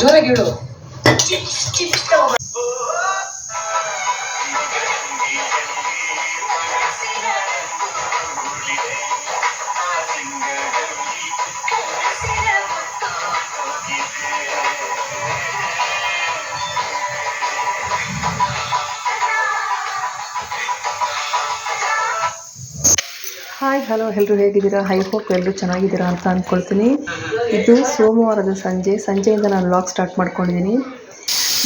ಜೋರಾಗಿ hi hello ಎಲ್ಲರೂ ಹೇಗಿದ್ದೀರಾ? ಐ ಹೋಪ್ ಎಲ್ಲರೂ ಚೆನ್ನಾಗಿದ್ದೀರಾ ಅಂತ ಅಂದ್ಕೊಳ್ತೀನಿ ಇದು ಸೋಮವಾರದ ಸಂಜೆ. ಸಂಜೆಯಿಂದ ನಾನು ವ್ಲಾಗ್ ಸ್ಟಾರ್ಟ್ ಮಾಡ್ಕೊಂಡಿದ್ದೀನಿ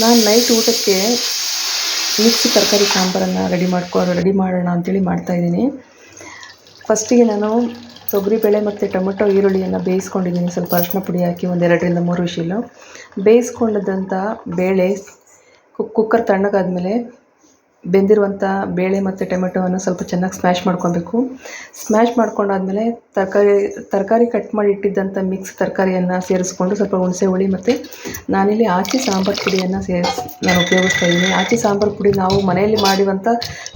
ನಾನು ನೈಟ್ ಊಟಕ್ಕೆ ಮಿಕ್ಸ್ ತರಕಾರಿ ಸಾಂಬಾರನ್ನು ರೆಡಿ ಮಾಡ್ಕೊ ರೆಡಿ ಮಾಡೋಣ ಅಂತೇಳಿ ಮಾಡ್ತಾಯಿದ್ದೀನಿ ಫಸ್ಟಿಗೆ ನಾನು ತೊಗರಿಬೇಳೆ ಮತ್ತು ಟೊಮೆಟೊ ಈರುಳ್ಳಿಯನ್ನು ಬೇಯಿಸ್ಕೊಂಡಿದ್ದೀನಿ ಸ್ವಲ್ಪ ಅರಿಶಿನ ಪುಡಿ ಹಾಕಿ ಒಂದೆರಡರಿಂದ ಮೂರು ವಿಷಿಲು. ಬೇಯಿಸ್ಕೊಂಡದಂಥ ಬೇಳೆ ಕುಕ್ಕರ್ ಕುಕ್ಕರ್ ತಣ್ಣಗಾದ್ಮೇಲೆ ಬೆಂದಿರುವಂಥ ಬೇಳೆ ಮತ್ತು ಟೊಮೆಟೊವನ್ನು ಸ್ವಲ್ಪ ಚೆನ್ನಾಗಿ ಸ್ಮ್ಯಾಶ್ ಮಾಡ್ಕೊಬೇಕು. ಸ್ಮ್ಯಾಶ್ ಮಾಡ್ಕೊಂಡಾದಮೇಲೆ ತರಕಾರಿ ತರಕಾರಿ ಕಟ್ ಮಾಡಿ ಇಟ್ಟಿದ್ದಂಥ ಮಿಕ್ಸ್ ತರಕಾರಿಯನ್ನು ಸೇರಿಸ್ಕೊಂಡು ಸ್ವಲ್ಪ ಹುಣಸೆ ಹುಳಿ ಮತ್ತು ನಾನಿಲ್ಲಿ ಆಚಿ ಸಾಂಬಾರು ಪುಡಿಯನ್ನು ಸೇರಿಸಿ, ನಾನು ಉಪಯೋಗಿಸ್ತಾ ಇದ್ದೀನಿ. ಆಚಿ ಸಾಂಬಾರು ಪುಡಿ ನಾವು ಮನೆಯಲ್ಲಿ ಮಾಡಿರುವಂಥ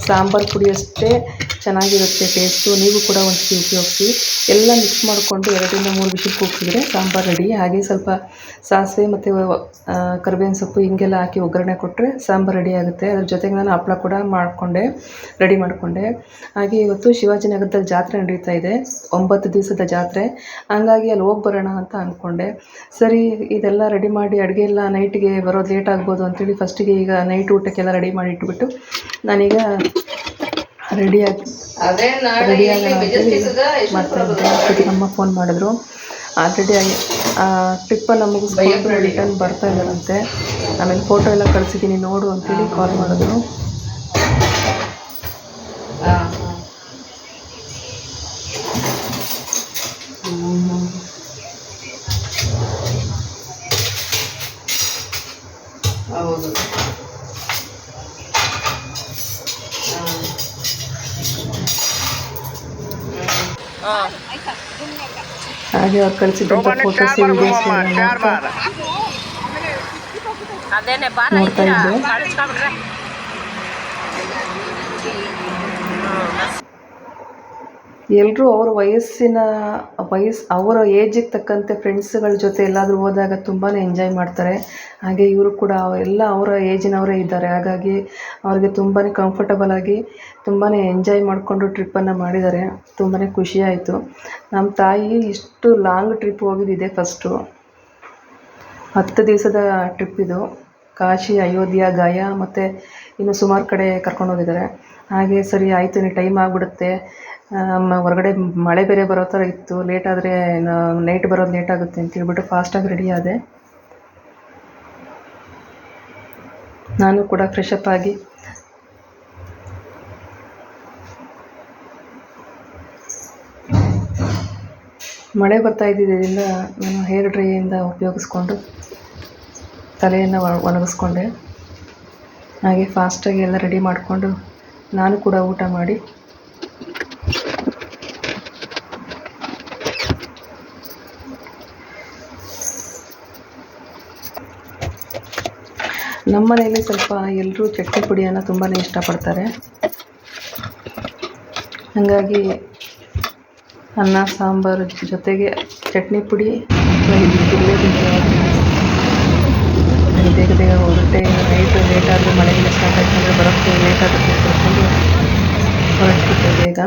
ಸಾಂಬಾರು ಪುಡಿಯಷ್ಟೇ ಚೆನ್ನಾಗಿರುತ್ತೆ ಟೇಸ್ಟು ನೀವು ಕೂಡ ಒಂದ್ಸತಿ ಉಪಯೋಗಿಸಿ. ಎಲ್ಲ ಮಿಕ್ಸ್ ಮಾಡಿಕೊಂಡು ಎರಡರಿಂದ ಮೂರು ವಿಷಲ್ ಕೂಗಿಸಿದ್ರೆ ಸಾಂಬಾರು ರೆಡಿ ಹಾಗೆ ಸ್ವಲ್ಪ ಸಾಸಿವೆ ಮತ್ತು ಕರಿಬೇವಿನ ಸೊಪ್ಪು ಹಿಂಗೆಲ್ಲ ಹಾಕಿ ಒಗ್ಗರಣೆ ಕೊಟ್ಟರೆ ಸಾಂಬಾರು ರೆಡಿ ಆಗುತ್ತೆ. ಅದ್ರ ಜೊತೆಗೆ ನಾನು ಹಪ್ಪಳ ಕೂಡ ಮಾಡಿಕೊಂಡೆ ರೆಡಿ ಮಾಡಿಕೊಂಡೆ. ಹಾಗೆ ಇವತ್ತು ಶಿವಾಜಿನಗರದಲ್ಲಿ ಜಾತ್ರೆ ನಡೀತಾ ಇದೆ. ಒಂಬತ್ತು ದಿವಸದ ಜಾತ್ರೆ. ಹಂಗಾಗಿ ಅಲ್ಲಿ ಹೋಗಿ ಬರೋಣ ಅಂತ ಅಂದ್ಕೊಂಡೆ ಸರಿ ಇದೆಲ್ಲ ರೆಡಿ ಮಾಡಿ ಅಡುಗೆ ಎಲ್ಲ ನೈಟಿಗೆ ಬರೋದು ಲೇಟ್ ಆಗ್ಬೋದು ಅಂತೇಳಿ ಫಸ್ಟಿಗೆ ಈಗ ನೈಟ್ ಊಟಕ್ಕೆಲ್ಲ ರೆಡಿ ಮಾಡಿ ಇಟ್ಬಿಟ್ಟು ನಾನೀಗ ರೆಡಿಯಾಗಿ ರೆಡಿ ಆಗೋಣ ಅಂತೇಳಿ ಮಾಡ್ತಾ ಇದ್ದೆ. ಅಷ್ಟೊತ್ತಿಗೆ ಅಮ್ಮ ಫೋನ್ ಮಾಡಿದ್ರು. ಆಲ್ರೆಡಿ ಟ್ರಿಪ್ಪಲ್ಲಿ ನಮಗೆ ಮುಗಿಸ್ಕೊಂಡು ರಿಟರ್ನ್ ಬರ್ತಾ ಇದ್ದಾರಂತೆ. ಆಮೇಲೆ ಫೋಟೋ ಎಲ್ಲ ಕಳಿಸಿದ್ದೀನಿ ನೋಡು ಅಂತೇಳಿ ಕಾಲ್ ಮಾಡಿದ್ರು. ಹೌದು. ಹಾಗೆ ಅವ್ರು ಫೋಟೋಸ್ ವೀಡಿಯೋಸ್ ನೋಡ್ತಾ ಅದೇನೆ ಬಾರ ನೋಡ್ತಾ ಇದ್ದೆ ಎಲ್ಲರೂ ಅವ್ರ ವಯಸ್ಸಿನ ವಯಸ್ಸು ಅವರ ಏಜಿಗೆ ತಕ್ಕಂತೆ ಫ್ರೆಂಡ್ಸ್ಗಳ ಜೊತೆ ಎಲ್ಲಾದರೂ ಹೋದಾಗ ತುಂಬಾ ಎಂಜಾಯ್ ಮಾಡ್ತಾರೆ. ಹಾಗೆ ಇವರು ಕೂಡ ಎಲ್ಲ ಅವರ ಏಜಿನವರೇ ಇದ್ದಾರೆ. ಹಾಗಾಗಿ ಅವ್ರಿಗೆ ತುಂಬಾ ಕಂಫರ್ಟಬಲ್ ಆಗಿ ತುಂಬಾ ಎಂಜಾಯ್ ಮಾಡಿಕೊಂಡು ಟ್ರಿಪ್ಪನ್ನು ಮಾಡಿದ್ದಾರೆ. ತುಂಬಾ ಖುಷಿಯಾಯಿತು ನಮ್ಮ ತಾಯಿ ಇಷ್ಟು ಲಾಂಗ್ ಟ್ರಿಪ್ ಹೋಗಿದ್ದಿದೆ ಫಸ್ಟು ಹತ್ತು ದಿವಸದ ಟ್ರಿಪ್ ಇದು. ಕಾಶಿ, ಅಯೋಧ್ಯ, ಗಾಯ ಮತ್ತು ಇನ್ನು ಸುಮಾರು ಕಡೆ ಕರ್ಕೊಂಡು ಹೋಗಿದ್ದಾರೆ. ಹಾಗೆ ಸರಿ ಆಯಿತು, ಇನ್ನು ಟೈಮ್ ಆಗಿಬಿಡುತ್ತೆ. ಹೊರಗಡೆ ಮಳೆ ಬೇರೆ ಬರೋ ಥರ ಇತ್ತು. ಲೇಟ್ ಆದರೆ ನೈಟ್ ಬರೋದು ಲೇಟ್ ಆಗುತ್ತೆ ಅಂತ ಹೇಳ್ಬಿಟ್ಟು ಫಾಸ್ಟಾಗಿ ರೆಡಿ ಆದೆ. ನಾನು ಕೂಡ ಫ್ರೆಶ್ ಅಪ್ ಆಗಿ. ಮಳೆ ಬರ್ತಾ ಇದ್ದಿದ್ದರಿಂದ ನಾನು ಹೇರ್ ಡ್ರೈಯಿಂದ ಉಪಯೋಗಿಸ್ಕೊಂಡು ತಲೆಯನ್ನು ಒಣಗಿಸ್ಕೊಂಡೆ. ಹಾಗೆ ಫಾಸ್ಟಾಗಿ ಎಲ್ಲ ರೆಡಿ ಮಾಡಿಕೊಂಡು ನಾನು ಕೂಡ ಊಟ ಮಾಡಿ ನಮ್ಮ ಮನೆಯಲ್ಲಿ ಸ್ವಲ್ಪ ಎಲ್ಲರೂ ಚಟ್ನಿ ಪುಡಿಯನ್ನು ತುಂಬಾ ಇಷ್ಟಪಡ್ತಾರೆ. ಹಾಗಾಗಿ ಅನ್ನ, ಸಾಂಬಾರು ಜೊತೆಗೆ ಚಟ್ನಿ ಪುಡಿ ಇರಲೇಬೇಕು ಬೇಗ ಬೇಗ ಹೊರಟೆ ನೈಟ್ ಲೇಟಾದರೂ ಮಳೆಗೆ ಸ್ಟಾರ್ಟ್ ಆಯ್ತು ಅಂದರೆ ಬರೋಕ್ಕೆ ಲೇಟಾದರೂ ಹೇಳ್ಕೊಂಡು ಹೊರಟ್ಬಿಟ್ಟೆ ಬೇಗ.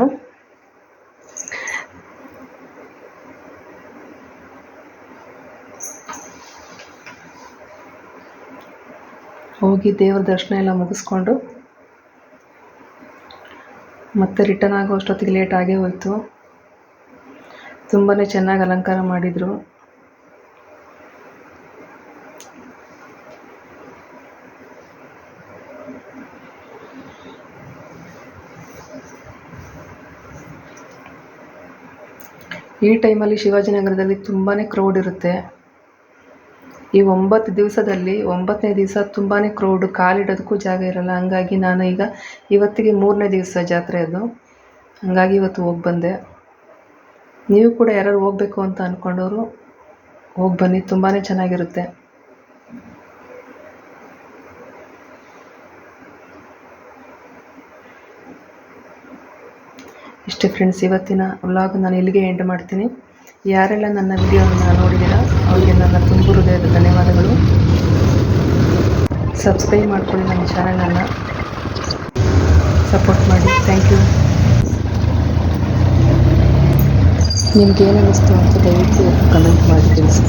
ಹೋಗಿ ದೇವ್ರ ದರ್ಶನ ಎಲ್ಲ ಮುಗಿಸ್ಕೊಂಡು ಮತ್ತೆ ರಿಟರ್ನ್ ಆಗೋ ಅಷ್ಟೊತ್ತಿಗೆ ಲೇಟ್ ಆಗೇ ಹೋಯಿತು. ತುಂಬಾ ಚೆನ್ನಾಗಿ ಅಲಂಕಾರ ಮಾಡಿದರು. ಈ ಟೈಮಲ್ಲಿ ಶಿವಾಜಿನಗರದಲ್ಲಿ ತುಂಬಾ ಕ್ರೌಡ್ ಇರುತ್ತೆ. ಈ ಒಂಬತ್ತು ದಿವಸದಲ್ಲಿ, ಒಂಬತ್ತನೇ ದಿವಸ ತುಂಬಾ ಕ್ರೌಡು ಕಾಲಿಡೋದಕ್ಕೂ ಜಾಗ ಇರಲ್ಲ. ಹಂಗಾಗಿ ನಾನು ಈಗ ಇವತ್ತಿಗೆ ಮೂರನೇ ದಿವಸ ಜಾತ್ರೆ ಅದು. ಹಂಗಾಗಿ ಇವತ್ತು ಹೋಗಿ ಬಂದೆ. ನೀವು ಕೂಡ ಯಾರು ಹೋಗಬೇಕು ಅಂತ ಅಂದ್ಕೊಂಡವರು ಹೋಗಿ ಬನ್ನಿ ತುಂಬಾ ಚೆನ್ನಾಗಿರುತ್ತೆ. ಇಷ್ಟೇ ಫ್ರೆಂಡ್ಸ್ ಇವತ್ತಿನ ವ್ಲಾಗ್ ನಾನು ಇಲ್ಲಿಗೆ ಎಂಡ್ ಮಾಡ್ತೀನಿ. ಯಾರೆಲ್ಲ ನನ್ನ ವಿಡಿಯೋನ ನೋಡಿದ್ದೀರಾ ನನ್ನ ತುಂಬ ಹೃದಯದ ಧನ್ಯವಾದಗಳು. ಸಬ್ಸ್ಕ್ರೈಬ್ ಮಾಡ್ಕೊಳ್ಳಿ ನನ್ನ ಚಾನಲನ್ನು. ಸಪೋರ್ಟ್ ಮಾಡಿ. ಥ್ಯಾಂಕ್ ಯು ನಿಮ್ಗೆ ಏನು ಅನ್ನಿಸ್ತು ಅಂತ ದಯವಿಟ್ಟು ಕಮೆಂಟ್ ಮಾಡಿ ತಿಳಿಸಿ.